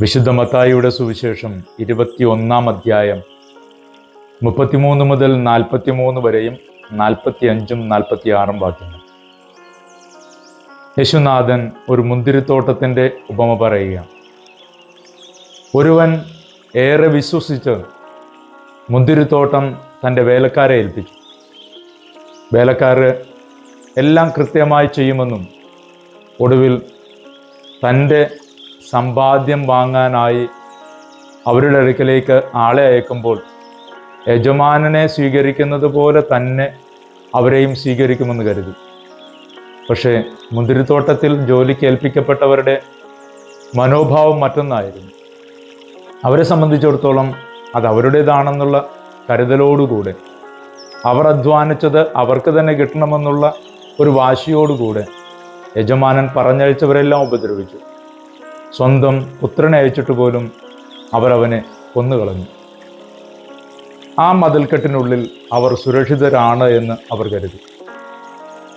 വിശുദ്ധ മത്തായിയുടെ സുവിശേഷം ഇരുപത്തി ഒന്നാം അധ്യായം മുപ്പത്തിമൂന്ന് മുതൽ നാൽപ്പത്തിമൂന്ന് വരെയും നാൽപ്പത്തി അഞ്ചും നാൽപ്പത്തി ആറും വാക്യങ്ങൾ. യശുനാഥൻ ഒരു മുന്തിരിത്തോട്ടത്തിന്റെ ഉപമ പറയുക ഒരുവൻ ഏറെ വിശ്വസിച്ച് മുന്തിരിത്തോട്ടം തന്റെ വേലക്കാരെ ഏൽപ്പിച്ചു. വേലക്കാർ എല്ലാം കൃത്യമായി ചെയ്യുമെന്നും ഒടുവിൽ തന്റെ സമ്പാദ്യം വാങ്ങാനായി അവരുടെ അടുക്കലേക്ക് ആളെ അയക്കുമ്പോൾ യജമാനനെ സ്വീകരിക്കുന്നത് പോലെ തന്നെ അവരെയും സ്വീകരിക്കുമെന്ന് കരുതി. പക്ഷേ മുന്തിരിത്തോട്ടത്തിൽ ജോലിക്ക് ഏൽപ്പിക്കപ്പെട്ടവരുടെ മനോഭാവം മറ്റൊന്നായിരുന്നു. അവരെ സംബന്ധിച്ചിടത്തോളം അത് അവരുടേതാണെന്നുള്ള കരുതലോടുകൂടെ അവർ അധ്വാനിച്ചത് അവർക്ക് തന്നെ കിട്ടണമെന്നുള്ള ഒരു വാശിയോടുകൂടെ യജമാനൻ പറഞ്ഞയച്ചവരെല്ലാം ഉപദ്രവിച്ചു. സ്വന്തം പുത്രനെ അയച്ചിട്ട് പോലും അവരവനെ കൊന്നുകളഞ്ഞു. ആ മതിൽക്കെട്ടിനുള്ളിൽ അവർ സുരക്ഷിതരാണ് എന്ന് അവർ കരുതി.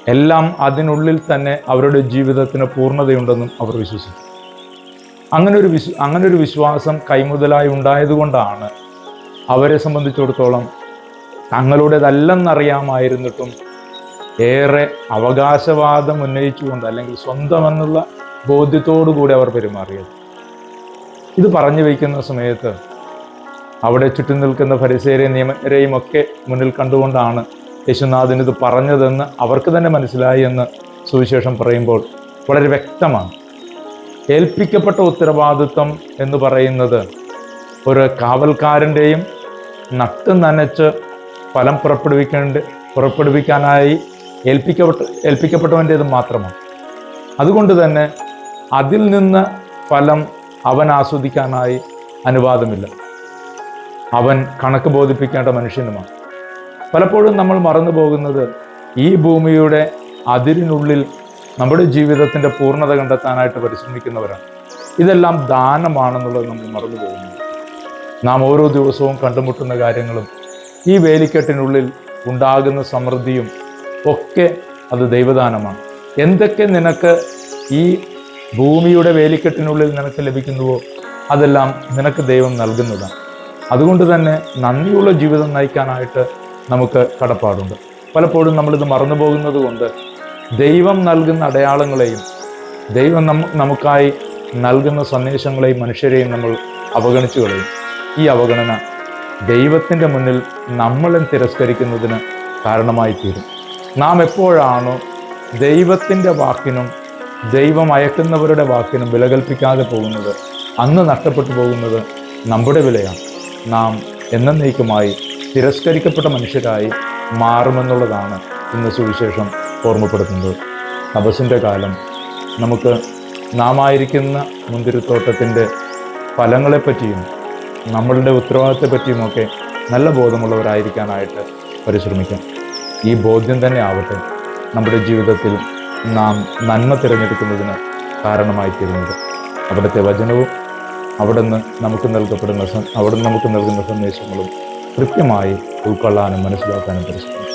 എല്ലാം അതിനുള്ളിൽ തന്നെ അവരുടെ ജീവിതത്തിന് പൂർണതയുണ്ടെന്നും അവർ വിശ്വസിച്ചു. അങ്ങനൊരു വിശ്വ അങ്ങനൊരു വിശ്വാസം കൈമുതലായി ഉണ്ടായതുകൊണ്ടാണ് അവരെ സംബന്ധിച്ചിടത്തോളം തങ്ങളുടേതല്ലെന്നറിയാമായിരുന്നിട്ടും ഏറെ അവകാശവാദം ഉന്നയിച്ചുകൊണ്ട് അല്ലെങ്കിൽ സ്വന്തമെന്നുള്ള ബോധ്യത്തോടു കൂടി അവർ പെരുമാറിയത്. ഇത് പറഞ്ഞു വയ്ക്കുന്ന സമയത്ത് അവിടെ ചുറ്റും നിൽക്കുന്ന പരിസരയും നിയമരെയും ഒക്കെ മുന്നിൽ കണ്ടുകൊണ്ടാണ് യേശുനാഥൻ ഇത് പറഞ്ഞതെന്ന് അവർക്ക് തന്നെ മനസ്സിലായി എന്ന് സുവിശേഷം പറയുമ്പോൾ വളരെ വ്യക്തമാണ്. ഏൽപ്പിക്കപ്പെട്ട ഉത്തരവാദിത്വം എന്ന് പറയുന്നത് ഒരു കാവൽക്കാരന്റെയും നട്ട് നനച്ച് ഫലം പുറപ്പെടുവിക്കേണ്ട പുറപ്പെടുവിക്കാനായി ഏൽപ്പിക്കപ്പെട്ട ഏൽപ്പിക്കപ്പെട്ടവന്റേത് മാത്രമാണ്. അതുകൊണ്ട് തന്നെ അതിൽ നിന്ന് ഫലം അവൻ ആസ്വദിക്കാനായി അനുവാദമില്ല. അവൻ കണക്ക് ബോധിപ്പിക്കേണ്ട മനുഷ്യനുമാണ് പലപ്പോഴും നമ്മൾ മറന്നു പോകുന്നത് ഈ ഭൂമിയുടെ അതിരിനുള്ളിൽ നമ്മുടെ ജീവിതത്തിന്റെ പൂർണത കണ്ടെത്താനായിട്ട് പരിശ്രമിക്കുന്നവരാണ്. ഇതെല്ലാം ദാനമാണെന്നുള്ളത് നമ്മൾ മറന്നു പോകുന്നു. നാം ഓരോ ദിവസവും കണ്ടുമുട്ടുന്ന കാര്യങ്ങളും ഈ വേലിക്കെട്ടിനുള്ളിൽ ഉണ്ടാകുന്ന സമൃദ്ധിയും ഒക്കെ അത് ദൈവദാനമാണ്. എന്തൊക്കെ നിനക്ക് ഈ ഭൂമിയുടെ വേലിക്കെട്ടിനുള്ളിൽ നിനക്ക് ലഭിക്കുന്നുവോ? അതെല്ലാം നിനക്ക് ദൈവം നൽകുന്നതാണ്. അതുകൊണ്ട് തന്നെ നന്ദിയുള്ള ജീവിതം നയിക്കാനായിട്ട് നമുക്ക് കടപ്പാടുണ്ട്. പലപ്പോഴും നമ്മളിത് മറന്നു പോകുന്നത് കൊണ്ട് ദൈവം നൽകുന്ന അടയാളങ്ങളെയും ദൈവം നമ്മ നമുക്കായി നൽകുന്ന സന്ദേശങ്ങളെയും മനുഷ്യരെയും നമ്മൾ അവഗണിച്ചു കളയും. ഈ അവഗണന ദൈവത്തിന്റെ മുന്നിൽ നമ്മളെ തിരസ്കരിക്കുന്നതിന് കാരണമായി തീരും നാം എപ്പോഴാണോ ദൈവത്തിന്റെ വാക്കിനും ദൈവം അയക്കുന്നവരുടെ വാക്കിനും വില കൽപ്പിക്കാതെ പോകുന്നത് അന്ന് നഷ്ടപ്പെട്ടു പോകുന്നത് നമ്മുടെ വിലയാണ്. നാം എന്നേക്കുമായി തിരസ്കരിക്കപ്പെട്ട മനുഷ്യരായി മാറുമെന്നുള്ളതാണ് ഇന്ന് സുവിശേഷം ഓർമ്മപ്പെടുത്തുന്നത്. തപസ്സിന്റെ കാലം നമുക്ക് നാമായിരിക്കുന്ന മുന്തിരിത്തോട്ടത്തിന്റെ ഫലങ്ങളെപ്പറ്റിയും നമ്മളുടെ ഉത്തരവാദിത്തത്തെപ്പറ്റിയുമൊക്കെ നല്ല ബോധമുള്ളവരായിരിക്കാനായിട്ട് പരിശ്രമിക്കാം. ഈ ബോധ്യം തന്നെ ആവട്ടെ നമ്മുടെ ജീവിതത്തിൽ നാം നന്മ തിരഞ്ഞെടുക്കുന്നതിന് കാരണമായി തീരുന്നത്. അവിടുത്തെ വചനവും അവിടുന്ന് നമുക്ക് നൽകപ്പെടുന്ന അവിടുന്ന് നമുക്ക് നൽകുന്ന സന്ദേശങ്ങളും കൃത്യമായി ഉൾക്കൊള്ളാനും മനസ്സിലാക്കാനും പരിശ്രമിക്കും